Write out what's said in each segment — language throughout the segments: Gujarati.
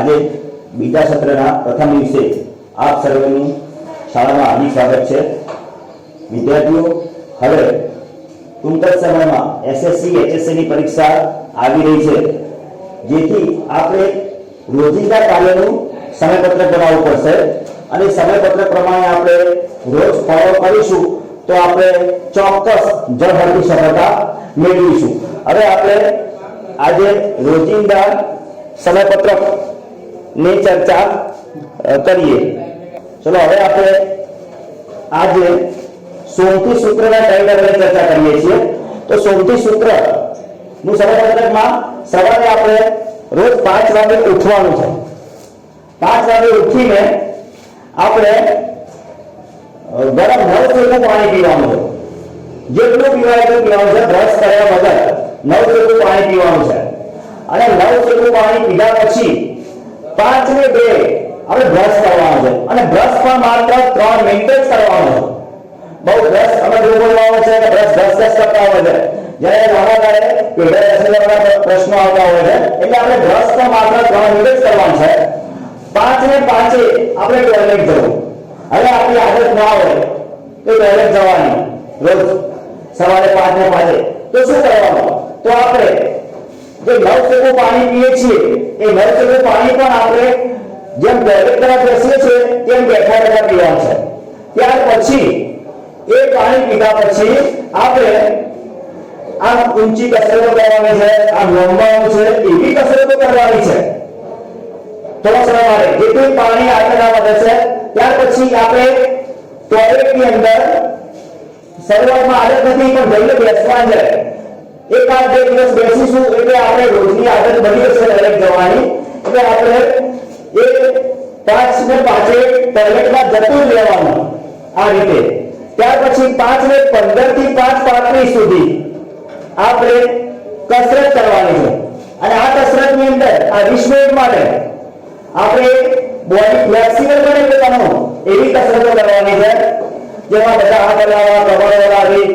આજે બીજા સત્રના પ્રથમ દિવસે આપ સર્વેનું શાળામાં હાર્દિક સ્વાગત છે. વિદ્યાર્થીઓ, હવે ટૂંક જ સમયમાં એસએસસી એચએસસીની પરીક્ષા આવી રહી છે, જેથી આપણે રોજિંદા કાર્યનું સમયપત્રક બનાવવું પડશે અને સમયપત્રક પ્રમાણે આપણે રોજ ફોલો કરીશું તો આપણે ચોક્કસ જળહળતી સફળતા મેળવીશું. હવે આપણે આજે રોજિંદા સમયપત્રક ની ચર્ચા કરીએ. ચલો, હવે આપણે આજે સોમથી સૂત્રના ટાઈમ આપણે ચર્ચા કરીએ છીએ. તો સોમથી સૂત્રનું સમયપત્રકમાં સવારે આપણે રોજ પાંચ વાગે ઉઠવાનું છે. પાંચ વાગે ઉઠીને આપણે ગરમ નવ જેટલું પાણી પીવાનું છે. જેટલું પીવાય એટલું પીવાનું છે. બ્રશ કર્યા વગર નવ જેટલું પાણી પીવાનું છે. અને નવ જેટલું પાણી પીધા પછી પાંચ ને બે હવે બ્રશ કરવાનો છે. અને બ્રશ પણ માત્ર ત્રણ મિનિટ જ કરવાનો છે. બહુ બ્રશ અમે જો બોલવાનું છે બ્રશ દસ દસ કરતા હોય છે. જ્યારે નાના ત્યારે પેઢા પ્રશ્નો આવતા હોય છે. એટલે આપણે બ્રશ પણ માત્ર ત્રણ મિનિટ જ કરવાનું છે. પાંચ ને પાંચે આપણે ટોયલેટ જવું. હવે આપણી આદત ના હોય તો ટોયલેટ જવાની. રોજ સવારે પાંચ ને પાંચે. તો શું કરવાનું? તો આપણે જે નવ ટકા પાણી પીએ છીએ એ નવ ટકા પાણી પણ આપણે જેમ ટોયલેટ તરફ બેસીએ છીએ તેમ બેઠા બેઠા પીવાનું છે ત્યાર પછી એ પાણી પીધા પછી આપણે આમ ઊંચી કસરતો કરવાની છે આમ લંબાવવાનું છે એવી કસરતો કરવાની છે થોડા સમય માટે જેટલું પાણી આગળ વધે છે ત્યાર પછી આપણે ટોયલેટની અંદર શરૂઆતમાં આદત નથી પણ જઈને બેસવાનું છે એક આધ બે દિવસ બેસીશું એટલે આપણે રોજની આદત બની જશે દરેક જવાની. એટલે આપણે એક પાંચ ને પાંચે ટોયલેટમાં જતું જ રહેવાનું આ રીતે. ત્યાર પછી પાંચ ને પંદરથી પાંચ પાંત્રીસ સુધી આપણે કસરત કરવાની છે. અને આ કસરતની અંદર, આ વીસ માટે આપણે બોડી ફ્લેક્સિબલ બને પોતાનું એવી કસરતો કરવાની છે જેમાં બધા હાથ હલાવવા કમર હલાવી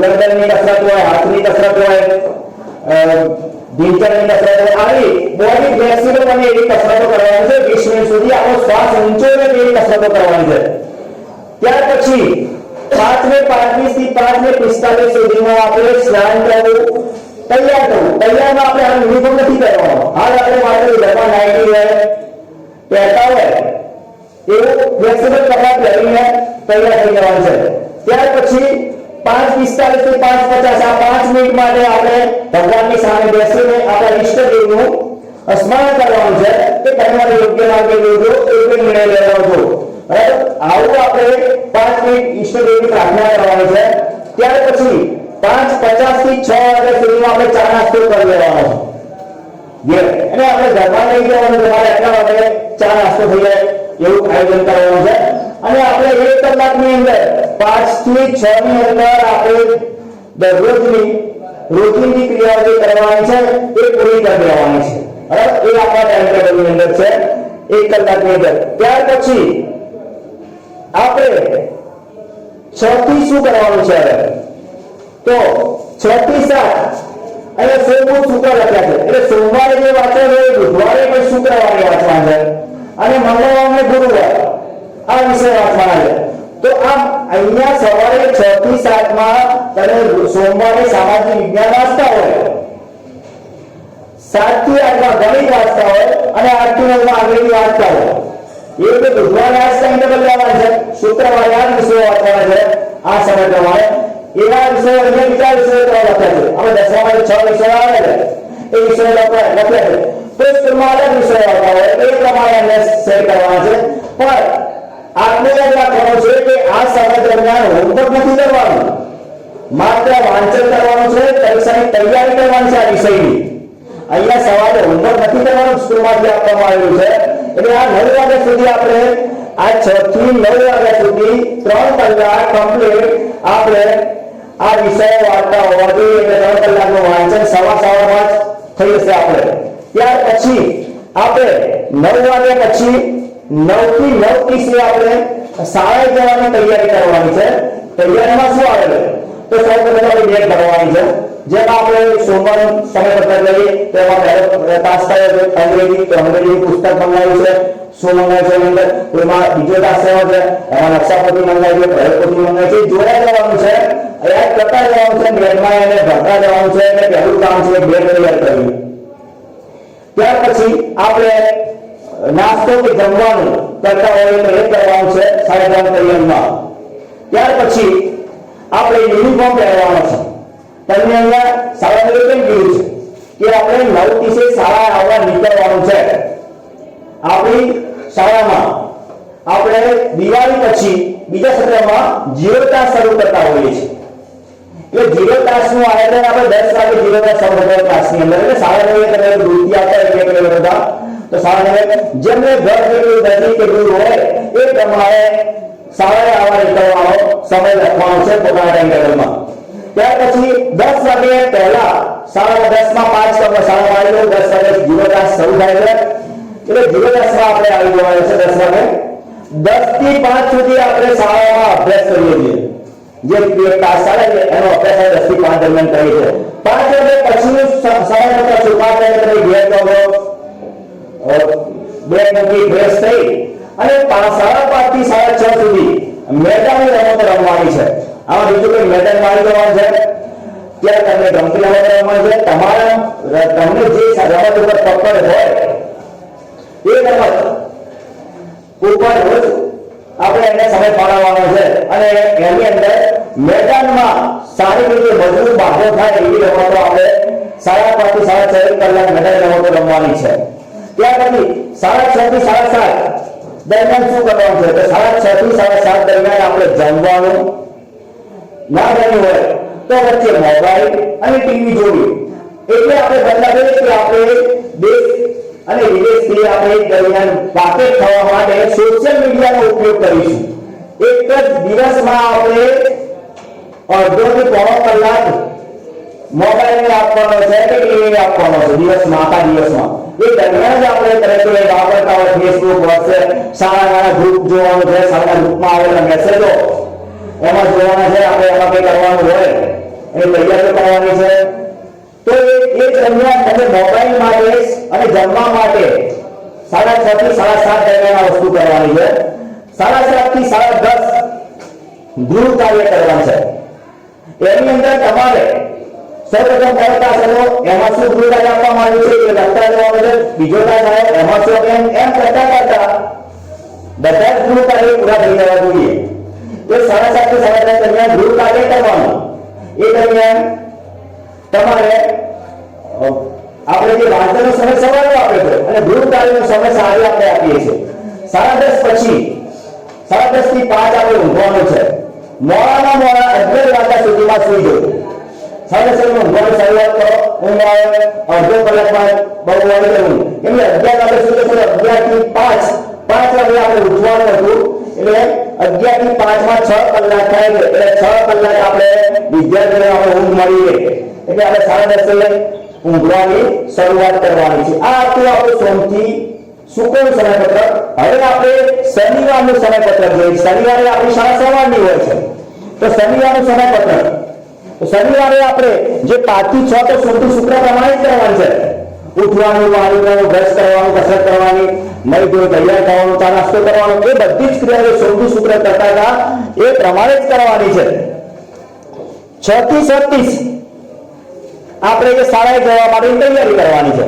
ગરદનની કસરત હોય હાથની કસરત હોય અ, ઢીંચણની કસરત હોય આવી બોડી ફ્લેક્સિબલ બને એવી કસરતો કરવાની છે 20 મિનિટ સુધી આપણો શ્વાસ ઊંચો રહે તેવી કસરતો કરવાની છે ત્યાર પછી પાંચ ને પાંત્રીસથી પાંચ ને પિસ્તાલીસ સુધીમાં આપણે સ્નાન કરવું તૈયાર કરવું તૈયારમાં આપણે આ યુનિફોર્મ નથી પહેરવાનો હાલ આપણે માત્ર ઘરમાં નાઇટી હોય પહેરતા હોય એવું ફ્લેક્સિબલ કપડાં પહેરીને તૈયાર થઈ જવાનું છે ત્યાર પછી પાંચ પિસ્તાલીસથી પાંચ પચાસ આ પાંચ મિનિટ માટે આપણે ભગવાનની સામે બેસીને આપણા ઈષ્ટદેવનું સ્મરણ કરવાનું છે કે તમારે યોગ્ય લાગે યોગ્ય યોગ્ય નિર્ણય લેવાનો છો બરાબર આવું આપણે પાંચ મિનિટ ઈષ્ટદેવની પ્રાર્થના કરવાની છે ત્યાર પછી પાંચ પચાસથી છ વાગ્યા સુધીમાં આપણે ચા નાસ્તો કરી લેવાનો છે ઘેર અને આપણે ઘરમાં લઈ જવાનું તમારે આટલા વાગે ચા નાસ્તો થઈ જાય એવું આયોજન કરવાનું છે અને આપણે એક કલાકની અંદર પાંચથી છ ની અંદર આપણે દરરોજની રોજની ક્રિયાઓ જે કરવાની છે, એ પૂરી કરી દેવાની છે. બરાબર એ આપણા ટાઈમ ટેબલની અંદર છે, એક કલાકની અંદર. ત્યાર પછી આપણે છ થી શું કરવાનું છે તો છ થી સાત. અને સોમવું શુક્ર લખ્યા છે? એટલે સોમવારે જે વાંચવાનું હોય, બુધવારે પણ શુક્રવારે વાંચવાનું છે? અને મંગળવાર ને ગુરુવાર. આ વિષય વાંચવાના છે તો આમ અહીંયા સવારે છ થી સાતમાં તમે સોમવારે સામાજિક વિજ્ઞાન વાંચતા હોય સાતથી આઠમાં ગણિત વાંચતા હોય અને આઠથી નવમાં અંગ્રેજી વાંચતા હોય એ રીતે બુધવારે આ ટાઈમ ટેબલ લેવાના છે શુક્રવારે આ વિષયો વાંચવાના છે આ સમય પ્રમાણે એવા વિષયો અહીંયા બીજા વિષયો તો લખ્યા છે આપણે દસમામાં છ વિષયો આવે છે એ વિષયો લખ્યા લખ્યા છે તો સ્કૂલમાં અલગ વિષયો આવતા હોય એ પ્રમાણે એમને સેટ કરવાના છે પણ આટલું યાદ રાખવાનું છે કે આ સમય દરમિયાન નથી કરવાનું. માત્ર વાંચન કરવાનું છે, પરીક્ષાની તૈયારી કરવાની છે આ વિષયની. અહીંયા સવારે હોમવર્ક નથી કરવાનું, સ્કૂલમાંથી આપવામાં આવ્યું છે. એટલે આ નવ વાગ્યા સુધી આપણે, આ છ નવ વાગ્યા સુધી ત્રણ કલાક આપણે આ વિષય વાર્તા હોવા જોઈએ. એટલે ત્રણ કલાકનું વાંચન સવા સવારમાં જ થઈ આપણે. ત્યાર પછી આપણે નવ વાગ્યા પછી નવથી નવની આપણે શાળાએ જવાની તૈયારી કરવાની છે. તૈયારીમાં શું આવે તો સૌ પ્રથમ આપણી બેગ ભરવાની છે. જેમાં આપણે સોમવાર સમયપત્રક લઈએ તો એમાં પહેલો ટાસ્ક થયો છે, અંગ્રેજી, તો અંગ્રેજી પુસ્તક મંગાવ્યું છે. શું મંગાવ્યું છે અંદર? એમાં બીજો ટાસ્ક થયો છે. એમાં નકશાપતિ મંગાવ્યું છે પ્રયોગપતિ મંગાવ્યું છે જોડા જવાનું છે, યાદ કરતા જવાનું છે બેડમાં એને ભરતા જવાનું છે અને પહેલું કામ છે બેડ તૈયાર કર્યું ત્યાર પછી આપણે નાસ્તો કે જમવાનું કરતા હોય તો એ કરવાનું છે સાડા ત્રણ ત્યાર પછી આપણે યુનિફોર્મ પહેરવાનો છે. તમને સાડા શાળા કેમ કીધું છે કે આપણે નવ દિવસે શાળા આવવા નીકળવાનું છે. આપણી શાળામાં આપણે દિવાળી પછી બીજા સત્રમાં જીરો તાસ શરૂ કરતા હોઈએ છીએ. એટલે જીરો તાસનું આયોજન આપણે દસ વાગે જીરો તાસ શરૂ કરતા ક્લાસની અંદર. એટલે સાડા નવે તમે વૃત્તિ આપતા એટલે કે બધા તો સાડા નવે જેમને ઘર જેટલું નજીક કે દૂર હોય એ પ્રમાણે શાળાએ આવવા નીકળવાનો સમય લખવાનો છે પોતાના ટાઈમ ટેબલમાં ત્યાર પછી દસ વાગે પહેલા સાડા દસમાં પાંચ કલાક સાડા આવી લો દસ વાગે જીરો તાસ શરૂ થાય છે એટલે જીરો તાસમાં આપણે આવી જવાનું છે દસ વાગે દસથી પાંચ સુધી આપણે શાળામાં અભ્યાસ કરીએ છીએ જે બે તાસ ચાલે છે એનો અભ્યાસ આપણે દસથી પાંચ દરમિયાન કરીએ છીએ પાંચ વાગે પછીનું સ- સમય કરતા શું પાંચ વાગે તમે ઘેર જાઓ અ, બે મૂકી ફ્રેશ થઈ અને સાડા પાંચથી સાડા છ સુધી મેદાની રમત રમવાની છે. આમાં બીજું કોઈ મેદાન મારી દેવાનું છે? ત્યાં તમને ગમતી રમત રમવાની છે. તમારા તમને જે રમત ઉપર પકડ હોય, એ રમત ઉપર રોજ આપણે એને સમય ફાળવવાનો છે. અને એની અંદર મેદાનમાં સારી રીતે મજબૂત બાહો થાય એવી રમતો આપણે સાડા પાંચથી સાડા છ કલાક મેદાન રમતો રમવાની છે. ત્યાર પછી સાડા છ થી સાડા સાત દરમિયાન શું કરવાનું છે? તો સાડા છ થી સાડા સાત દરમિયાન આપણે જમવાનું. ના બન્યું હોય, તો વચ્ચે મોબાઈલ અને ટીવી જોવી. એટલે આપણે બદલાવીએ કે આપણે દેશ અને વિદેશથી આપણે દરમિયાન વાકેફ થવા માટે સોશિયલ મીડિયાનો ઉપયોગ કરીશું. એક જ દિવસમાં આપણે અડધો થી પોણો કલાક મોબાઈલને આપવાનો છે કે એ આપવાનો છે? દિવસમાં આખા દિવસમાં. એ દરમિયાન જ આપણે તરત વાપરતા હોય ફેસબુક વોટ્સએપ સારા સારા ગ્રુપ જોવાનું છે, સારા ગ્રુપમાં આવેલા મેસેજો એમાં જોવાના છે, આપણે એમાં કંઈ કરવાનું હોય એ તૈયારીઓ કરવાની છે. તો એ દરમિયાન તમે મોબાઈલ માટે અને જમવા માટે સાડા છ થી સાડા સાત દરમિયાન વસ્તુ કરવાની છે. સાડા સાતથી સાડા દસ ગૃહ કાર્ય કરવાનું છે. એની અંદર તમારે સૌપ્રથમ કયો તાસ હતો એમાં શું કાર્ય આપવામાં આવ્યું છે એ લખતા જવા છે બીજો તાસ આવ્યો એમાં શું એમ એમ કરતા કરતા બધા જ ગૃહ કાર્ય પૂરા થઈ જવા જોઈએ. તો સાડા સાતથી સાડા દસ દરમિયાન ભૂલ કાર્ય કરવાનું. એ દરમિયાન તમારે આપણે જે વાંચનનો સમય સવારનો આપ્યો છે, અને ભૂલ કાર્યનો સમય સાંજે આપણે આપીએ છીએ. સાડા દસ પછી, સાડા દસથી પાંચ આપણે ઊંઘવાનું છે. મોડામાં મોડા અગિયાર વાગ્યા સુધીમાં સુઈ જવું. સાડા દસ વાગે શરૂઆત કરો આવે, અડધો કલાકમાં બહુ વાગે કરવું એટલે અગિયાર વાગે શું તો અગિયારથી પાંચ પાંચ વાગે આપણે ઉઠવાનું હતું. એટલે અગિયારથી પાંચમાં છ કલાક થાય એટલે છ કલાક આપણે વિદ્યાર્થીઓને આપણે ઊંઘ મળી રહે. એટલે આપણે સાડા દસે ઊંઘવાની શરૂઆત કરવાની છે. આ હતું આપણું સોમથી શુક્ર સમયપત્રક. હવે આપણે શનિવારનું સમયપત્રક જોઈએ. શનિવારે આપણી શાળા સવારની હોય છે. તો શનિવારનું સમયપત્રક તો શનિવારે આપણે જે પાંચથી છ તો સોમથી શુક્ર પ્રમાણે જ કરવાનું છે. ઉઠવાનું પીવાનું બ્રશ કરવાનું, કસરત કરવાની નહીં ધોઈ તૈયાર થવાનું ચા નાસ્તો કરવાનો, એ બધી જ ક્રિયા ક્રિયાઓ સોમથી શુક્ર કરતા હતા, એ પ્રમાણે જ કરવાની છે. છ થી સત્તીસ આપણે જે શાળાએ જવા માટે તૈયારી કરવાની છે.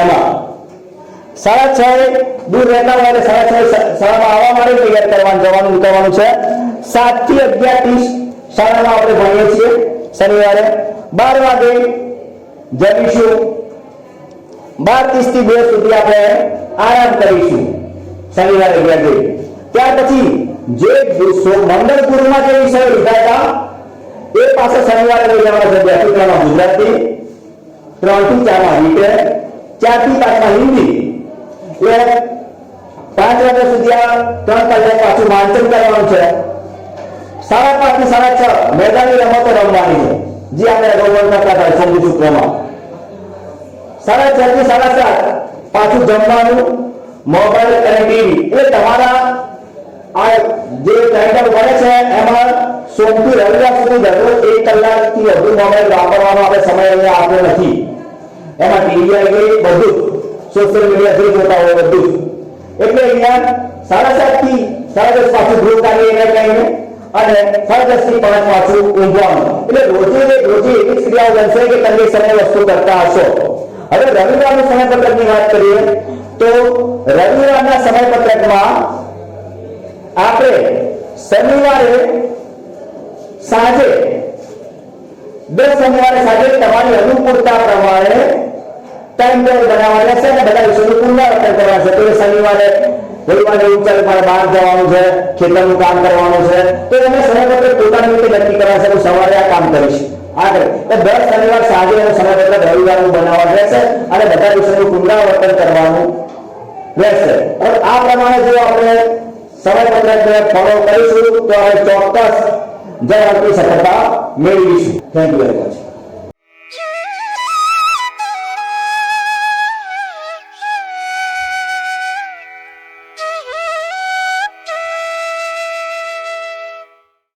એમાં સાડા છ દૂર રહેતા હોય સાડા છ શાળામાં આવવા માટે તૈયાર કરવાનું, જવાનું નીકળવાનું છે. સાતથી અગિયાર ત્રીસ શાળામાં આપણે ભણીએ છીએ શનિવારે બાર વાગે જમીશું. બાર ત્રીસથી બે સુધી આપણે આરામ કરીશું શનિવારે અગિયારથી ત્યાર પછી જે સો- મંગળ ગુરુમાં જે વિષયો લીધા હતા એ પાછો શનિવારે લઈ જવાના છે બેથી ત્રણમાં ગુજરાતી ત્રણથી ચારમાં રીટે ચારથી પાંચમાં હિન્દી. એટલે પાંચ વાગ્યા સુધી આ ત્રણ કલાક પાછું વાંચન કરવાનું છે. સાડા પાંચથી સાડા છ મેદાની રમતો રમવાની છે જે આપણે અગાઉ કરતા હતા સંગીત સૂત્રમાં સાડા છ થી સાડા સાત પાછું જમવાનું મોબાઈલ અને ટીવી એટલે તમારા આ જે ટાઈટલ બને છે એમાં સોમથી રવિવાર સુધી દરરોજ એક કલાકથી વધુ મોબાઈલ વાપરવાનો આપણે સમય અહીંયા આપ્યો નથી એમાં ટીવી આવી ગઈ બધું સોશિયલ મીડિયા જે જોતા હોય બધું જ. એટલે અહીંયા સાડા સાતથી સાડા દસ પાછું ગૃહ કાર્ય એને કહીને અને સાડા દસથી પાંચ પાછું ઊંઘવાનું એટલે રોજે ને રોજે એવી જ ક્રિયાઓ બનશે કે તમે એ સમય વસ્તુ કરતા હશો હવે રવિવારનું સમયપત્રકની વાત કરીએ તો રવિવારના સમયપત્રકમાં આપણે શનિવારે સાંજે દર શનિવારે સાંજે તમારી અનુકૂળતા પ્રમાણે ટાઈમ ટેબલ બનાવવા રહેશે અને બધા વિષયોનું પુનરાવર્તન કરવા છે તો એ શનિવારે વાર એવું ચાલે મારે બહાર જવાનું છે, ખેતરનું કામ કરવાનું છે, તો તમે સમયપત્રક પોતાની રીતે નક્કી કરવા છે હું સવારે આ કામ કરીશ. આગળ તો દર શનિવાર સાંજે એનું સમયપત્રક રવિવારનું બનાવવા રહેશે અને બધા વિષયોનું પુનરાવર્તન કરવાનું રહેશે. હવે આ પ્રમાણે જો આપણે સમયપત્રકને ફોલો કરીશું, તો આપણે ચોક્કસ આપણી સફળતા મેળવીશું. Thank you very much